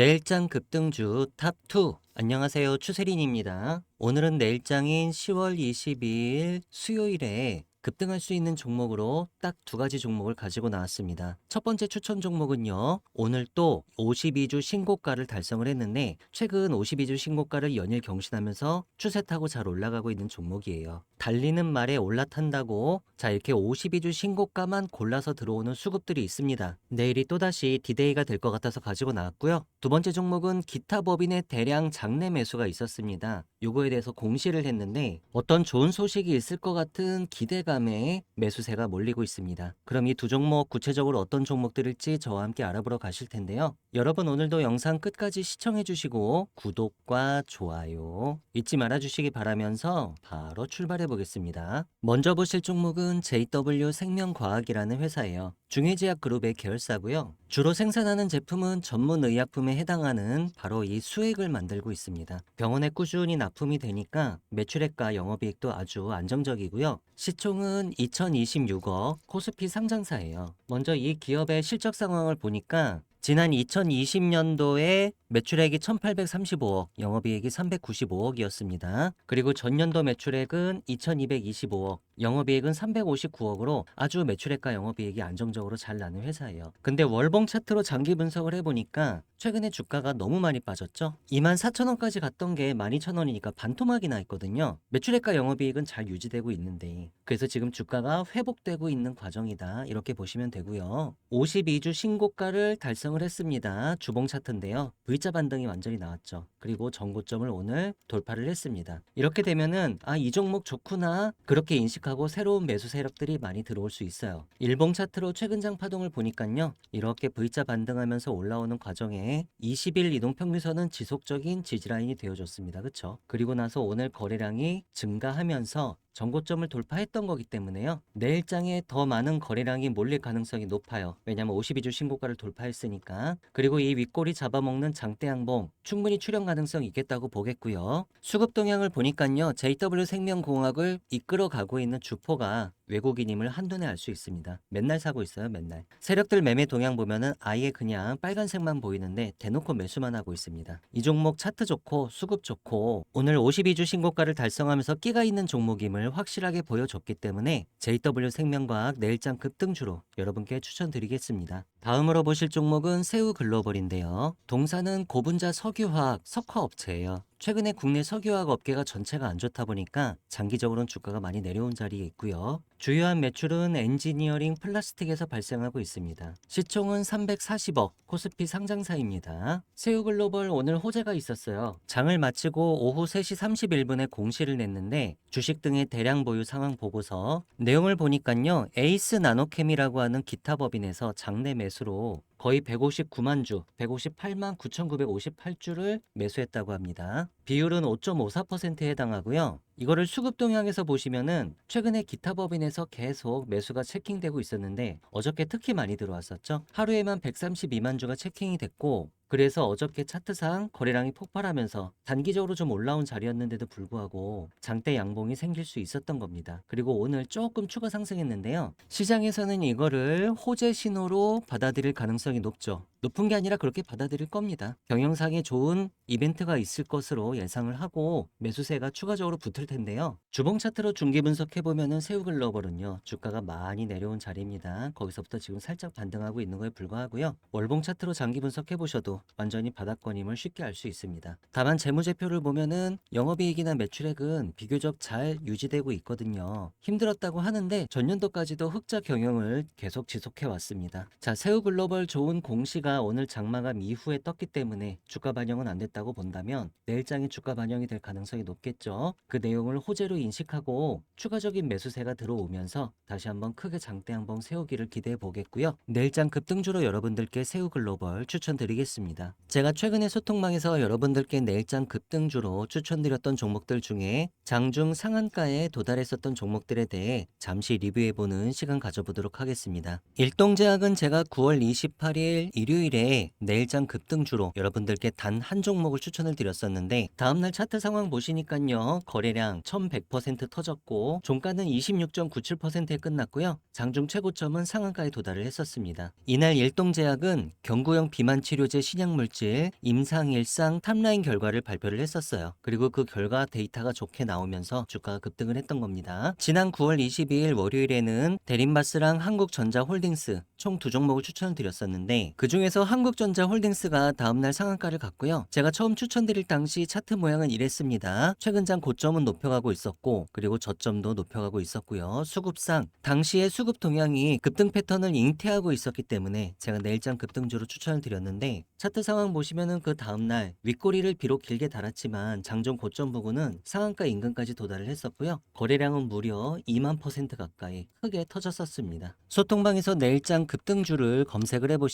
내일장 급등주 탑2 안녕하세요 추세린입니다. 오늘은 내일장인 10월 22일 수요일에 급등할 수 있는 종목으로 딱 두 가지 종목을 가지고 나왔습니다. 첫 번째 추천 종목은요. 오늘 또 52주 신고가를 달성을 했는데 최근 52주 신고가를 연일 경신하면서 추세 타고 잘 올라가고 있는 종목이에요. 달리는 말에 올라탄다고 자 이렇게 52주 신고가만 골라서 들어오는 수급들이 있습니다. 내일이 또다시 디데이가 될 것 같아서 가지고 나왔고요. 두 번째 종목은 기타 법인의 대량 장내 매수가 있었습니다. 요거에 대해서 공시를 했는데 어떤 좋은 소식이 있을 것 같은 기대감에 매수세가 몰리고 있습니다. 그럼 이 두 종목 구체적으로 어떤 종목들일지 저와 함께 알아보러 가실 텐데요. 여러분 오늘도 영상 끝까지 시청해 주시고 구독과 좋아요 잊지 말아 주시기 바라면서 바로 출발해 보겠습니다. 먼저 보실 종목은 JW 생명과학이라는 회사예요. 중해제약 그룹의 계열사고요. 주로 생산하는 제품은 전문 의약품에 해당하는 바로 이 수액을 만들고 있습니다. 병원에 꾸준히 납품이 되니까 매출액과 영업이익도 아주 안정적이고요. 시총은 2026억 코스피 상장사예요. 먼저 이 기업의 실적 상황을 보니까 지난 2020년도에 매출액이 1835억, 영업이익이 395억이었습니다. 그리고 전년도 매출액은 2225억, 영업이익은 359억으로 아주 매출액과 영업이익이 안정적으로 잘 나는 회사예요. 근데 월봉 차트로 장기 분석을 해보니까 최근에 주가가 너무 많이 빠졌죠? 2만 4천 원까지 갔던 게 12,000원이니까 반토막이 나 있거든요. 매출액과 영업이익은 잘 유지되고 있는데 그래서 지금 주가가 회복되고 있는 과정이다 이렇게 보시면 되고요. 52주 신고가를 달성을 했습니다. 주봉 차트인데요. V자 반등이 완전히 나왔죠. 그리고 전고점을 오늘 돌파를 했습니다. 이렇게 되면은 아 이 종목 좋구나 그렇게 인식하고 새로운 매수 세력들이 많이 들어올 수 있어요. 일봉 차트로 최근 장 파동을 보니까요. 이렇게 V자 반등하면서 올라오는 과정에 20일 이동 평균선은 지속적인 지지라인이 되어줬습니다. 그쵸? 그리고 나서 오늘 거래량이 증가하면서 전고점을 돌파했던 거기 때문에요. 내일장에 더 많은 거래량이 몰릴 가능성이 높아요. 왜냐하면 52주 신고가를 돌파했으니까. 그리고 이 윗골이 잡아먹는 장대 양봉 충분히 출현 가능성이 있겠다고 보겠고요. 수급 동향을 보니까요. JW 생명공학을 이끌어 가고 있는 주포가 외국인임을 한눈에 알 수 있습니다. 맨날 사고 있어요, 맨날. 세력들 매매 동향 보면은 아예 그냥 빨간색만 보이는데 대놓고 매수만 하고 있습니다. 이 종목 차트 좋고 수급 좋고 오늘 52주 신고가를 달성하면서 끼가 있는 종목임을 확실하게 보여줬기 때문에 JW 생명과학 내일장 급등주로 여러분께 추천드리겠습니다. 다음으로 보실 종목은 새우 글로벌인데요. 동사는 고분자 석유화학 석화업체예요. 최근에 국내 석유화학 업계가 전체가 안 좋다 보니까 장기적으로는 주가가 많이 내려온 자리에 있고요. 주요한 매출은 엔지니어링 플라스틱에서 발생하고 있습니다. 시총은 340억, 코스피 상장사입니다. 새우글로벌 오늘 호재가 있었어요. 장을 마치고 오후 3시 31분에 공시를 냈는데 주식 등의 대량 보유 상황 보고서 내용을 보니까요. 에이스 나노캠이라고 하는 기타 법인에서 장내 매수 로 거의 159만 주, 158만 9,958주를 매수했다고 합니다. 비율은 5.54%에 해당하고요. 이거를 수급 동향에서 보시면은 최근에 기타 법인에서 계속 매수가 체킹되고 있었는데 어저께 특히 많이 들어왔었죠. 하루에만 132만 주가 체킹이 됐고 그래서 어저께 차트상 거래량이 폭발하면서 단기적으로 좀 올라온 자리였는데도 불구하고 장대 양봉이 생길 수 있었던 겁니다. 그리고 오늘 조금 추가 상승했는데요. 시장에서는 이거를 호재 신호로 받아들일 가능성이 높죠. 높은 게 아니라 그렇게 받아들일 겁니다. 경영상에 좋은 이벤트가 있을 것으로 예상을 하고 매수세가 추가적으로 붙을 텐데요. 주봉 차트로 중기 분석해 보면은 새우글로벌은요 주가가 많이 내려온 자리입니다. 거기서부터 지금 살짝 반등하고 있는 거에 불과하고요. 월봉 차트로 장기 분석해 보셔도 완전히 바닥권임을 쉽게 알 수 있습니다. 다만 재무제표를 보면은 영업이익이나 매출액은 비교적 잘 유지되고 있거든요. 힘들었다고 하는데 전년도까지도 흑자 경영을 계속 지속해 왔습니다. 자 새우글로벌 좋은 공시가 오늘 장마감 이후에 떴기 때문에 주가 반영은 안 됐다고 본다면 내일장에 주가 반영이 될 가능성이 높겠죠. 그 내용을 호재로 인식하고 추가적인 매수세가 들어오면서 다시 한번 크게 장대 한번 세우기를 기대해 보겠고요. 내일장 급등주로 여러분들께 새우글로벌 추천드리겠습니다. 제가 최근에 소통망에서 여러분들께 내일장 급등주로 추천드렸던 종목들 중에 장중 상한가에 도달했었던 종목들에 대해 잠시 리뷰해 보는 시간 가져보도록 하겠습니다. 일동제약은 제가 9월 28일 일요일에 내일장 급등주로 여러분들께 단 한 종목을 추천을 드렸었는데 다음날 차트 상황 보시니까요 거래량 1100% 터졌고 종가는 26.97%에 끝났고요 장중 최고점은 상한가에 도달을 했었습니다. 이날 일동제약은 경구형 비만 치료제 신약 신약물질 임상 일상 탑라인 결과를 발표를 했었어요. 그리고 그 결과 데이터가 좋게 나오면서 주가가 급등을 했던 겁니다. 지난 9월 22일 월요일에는 대림바스랑 한국전자홀딩스 총 두 종목을 추천을 드렸었는데 그 중에서 한국전자홀딩스가 다음날 상한가를 갔고요. 제가 처음 추천드릴 당시 차트 모양은 이랬습니다. 최근장 고점은 높여가고 있었고 그리고 저점도 높여가고 있었고요. 수급상 당시의 수급 동향이 급등 패턴을 잉태하고 있었기 때문에 제가 내일장 급등주로 추천을 드렸는데 차트 상황 보시면은 그 다음날 윗꼬리를 비록 길게 달았지만 장중 고점 부근은 상한가 인근까지 도달을 했었고요. 거래량은 무려 2만 퍼센트 가까이 크게 터졌었습니다. 소통방에서 내일장 급등주를 검색을 해보시면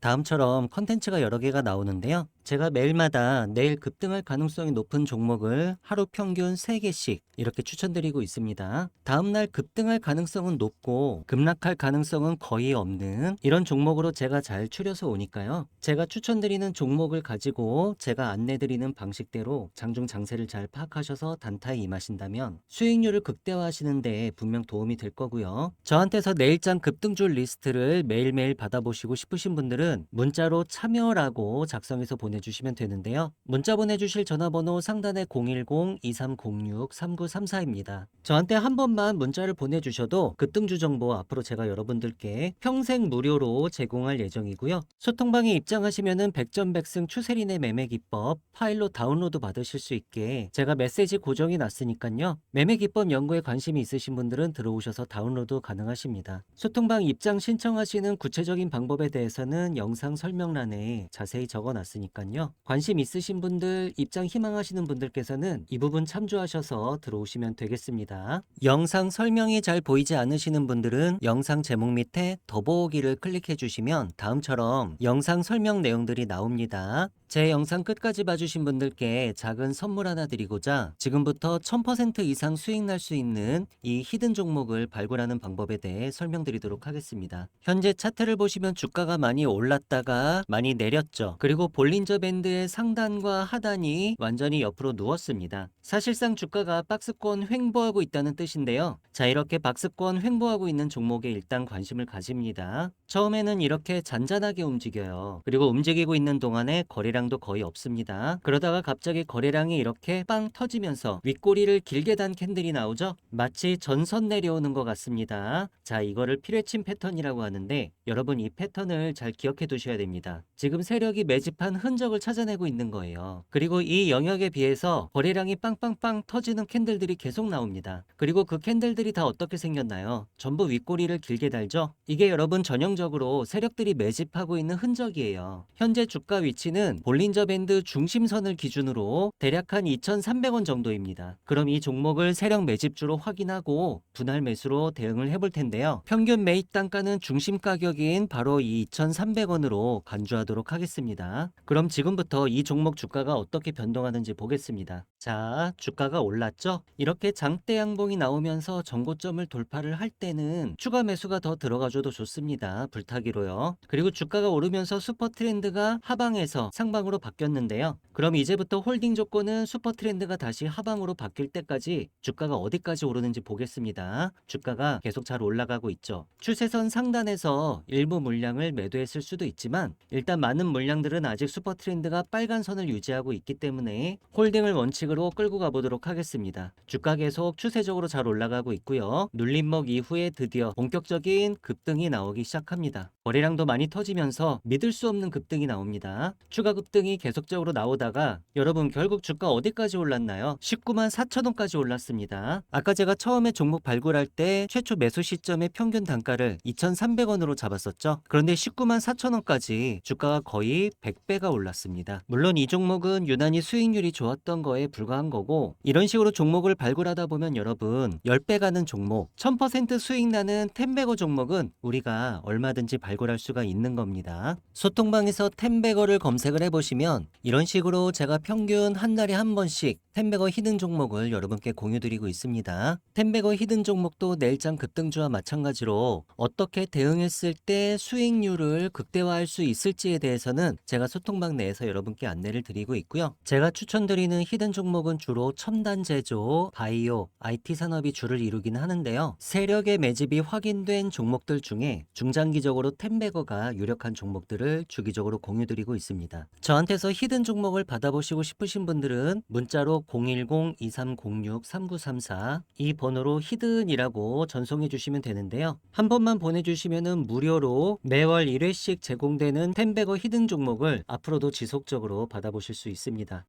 다음처럼 컨텐츠가 여러 개가 나오는데요. 제가 매일마다 내일 급등할 가능성이 높은 종목을 하루 평균 3개씩 이렇게 추천드리고 있습니다. 다음날 급등할 가능성은 높고 급락할 가능성은 거의 없는 이런 종목으로 제가 잘 추려서 오니까요. 제가 추천드리는 종목을 가지고 제가 안내드리는 방식대로 장중 장세를 잘 파악하셔서 단타에 임하신다면 수익률을 극대화하시는데 분명 도움이 될 거고요. 저한테서 내일장 급등주 리스트를 매일매일 받아보시고 싶으신 분들은 문자로 참여라고 작성해서 보내주 시면 되는데요. 문자 보내주실 전화번호 상단에 010-2306-3934입니다. 저한테 한 번만 문자를 보내주셔도 급등주 정보 앞으로 제가 여러분들께 평생 무료로 제공할 예정이고요. 소통방에 입장하시면은 백전백승 추세린의 매매 기법 파일로 다운로드 받으실 수 있게 제가 메시지 고정이 났으니까요. 매매 기법 연구에 관심이 있으신 분들은 들어오셔서 다운로드 가능하십니다. 소통방 입장 신청하시는 구체적인 방법에 대해서는 영상 설명란에 자세히 적어 놨으니까 요. 관심 있으신 분들, 입장 희망하시는 분들께서는 이 부분 참조하셔서 들어오시면 되겠습니다. 영상 설명이 잘 보이지 않으시는 분들은 영상 제목 밑에 더보기를 클릭해 주시면 다음처럼 영상 설명 내용들이 나옵니다. 제 영상 끝까지 봐주신 분들께 작은 선물 하나 드리고자 지금부터 1000% 이상 수익 날 수 있는 이 히든 종목을 발굴하는 방법에 대해 설명드리도록 하겠습니다. 현재 차트를 보시면 주가가 많이 올랐다가 많이 내렸죠. 그리고 볼린저 밴드의 상단과 하단이 완전히 옆으로 누웠습니다. 사실상 주가가 박스권 횡보하고 있다는 뜻인데요. 자, 이렇게 박스권 횡보하고 있는 종목에 일단 관심을 가집니다. 처음에는 이렇게 잔잔하게 움직여요. 그리고 움직이고 있는 동안에 거래량 도 거의 없습니다. 그러다가 갑자기 거래량이 이렇게 빵 터지면서 윗꼬리를 길게 단 캔들이 나오죠? 마치 전선 내려오는 것 같습니다. 자, 이거를 피뢰침 패턴이라고 하는데 여러분 이 패턴을 잘 기억해 두셔야 됩니다. 지금 세력이 매집한 흔적을 찾아내고 있는 거예요. 그리고 이 영역에 비해서 거래량이 빵빵빵 터지는 캔들들이 계속 나옵니다. 그리고 그 캔들들이 다 어떻게 생겼나요? 전부 윗꼬리를 길게 달죠? 이게 여러분 전형적으로 세력들이 매집하고 있는 흔적이에요. 현재 주가 위치는 볼린저 밴드 중심선을 기준으로 대략 한 2,300원 정도입니다. 그럼 이 종목을 세력 매집주로 확인하고 분할 매수로 대응을 해볼 텐데요. 평균 매입 단가는 중심 가격인 바로 이 2,300원으로 간주하도록 하겠습니다. 그럼 지금부터 이 종목 주가가 어떻게 변동하는지 보겠습니다. 자, 주가가 올랐죠? 이렇게 장대 양봉이 나오면서 전고점을 돌파를 할 때는 추가 매수가 더 들어가줘도 좋습니다. 불타기로요. 그리고 주가가 오르면서 슈퍼 트렌드가 하방에서 상방 으로 바뀌었는데요. 그럼 이제부터 홀딩 조건은 슈퍼 트렌드가 다시 하방으로 바뀔 때까지 주가가 어디까지 오르는지 보겠습니다. 주가가 계속 잘 올라가고 있죠. 추세선 상단에서 일부 물량을 매도했을 수도 있지만 일단 많은 물량들은 아직 슈퍼 트렌드가 빨간 선을 유지하고 있기 때문에 홀딩을 원칙으로 끌고 가보도록 하겠습니다. 주가 계속 추세적으로 잘 올라가고 있고요. 눌림목 이후에 드디어 본격적인 급등이 나오기 시작합니다. 거래량도 많이 터지면서 믿을 수 없는 급등이 나옵니다. 추가 급등 이 계속적으로 나오다가 여러분 결국 주가 어디까지 올랐나요? 19만 4천 원까지 올랐습니다. 아까 제가 처음에 종목 발굴할 때 최초 매수 시점의 평균 단가를 2,300원으로 잡았었죠. 그런데 19만 4천 원까지 주가가 거의 100배가 올랐습니다. 물론 이 종목은 유난히 수익률이 좋았던 거에 불과한 거고 이런 식으로 종목을 발굴하다 보면 여러분 10배 가는 종목, 1000% 수익 나는 템베거 종목은 우리가 얼마든지 발굴할 수가 있는 겁니다. 소통방에서 템베거를 검색을 해보시면 보시면 이런 식으로 제가 평균 한 달에 한 번씩 텐베거 히든 종목을 여러분께 공유드리고 있습니다. 텐베거 히든 종목도 내일장 급등주와 마찬가지로 어떻게 대응했을 때 수익률을 극대화할 수 있을지에 대해서는 제가 소통방 내에서 여러분께 안내를 드리고 있고요. 제가 추천드리는 히든 종목은 주로 첨단 제조, 바이오, IT 산업이 주를 이루기는 하는데요. 세력의 매집이 확인된 종목들 중에 중장기적으로 텐베거가 유력한 종목들을 주기적으로 공유드리고 있습니다. 저한테서 히든 종목을 받아보시고 싶으신 분들은 문자로 010-2306-3934 이 번호로 히든이라고 전송해 주시면 되는데요. 한 번만 보내주시면 무료로 매월 1회씩 제공되는 텐베거 히든 종목을 앞으로도 지속적으로 받아보실 수 있습니다.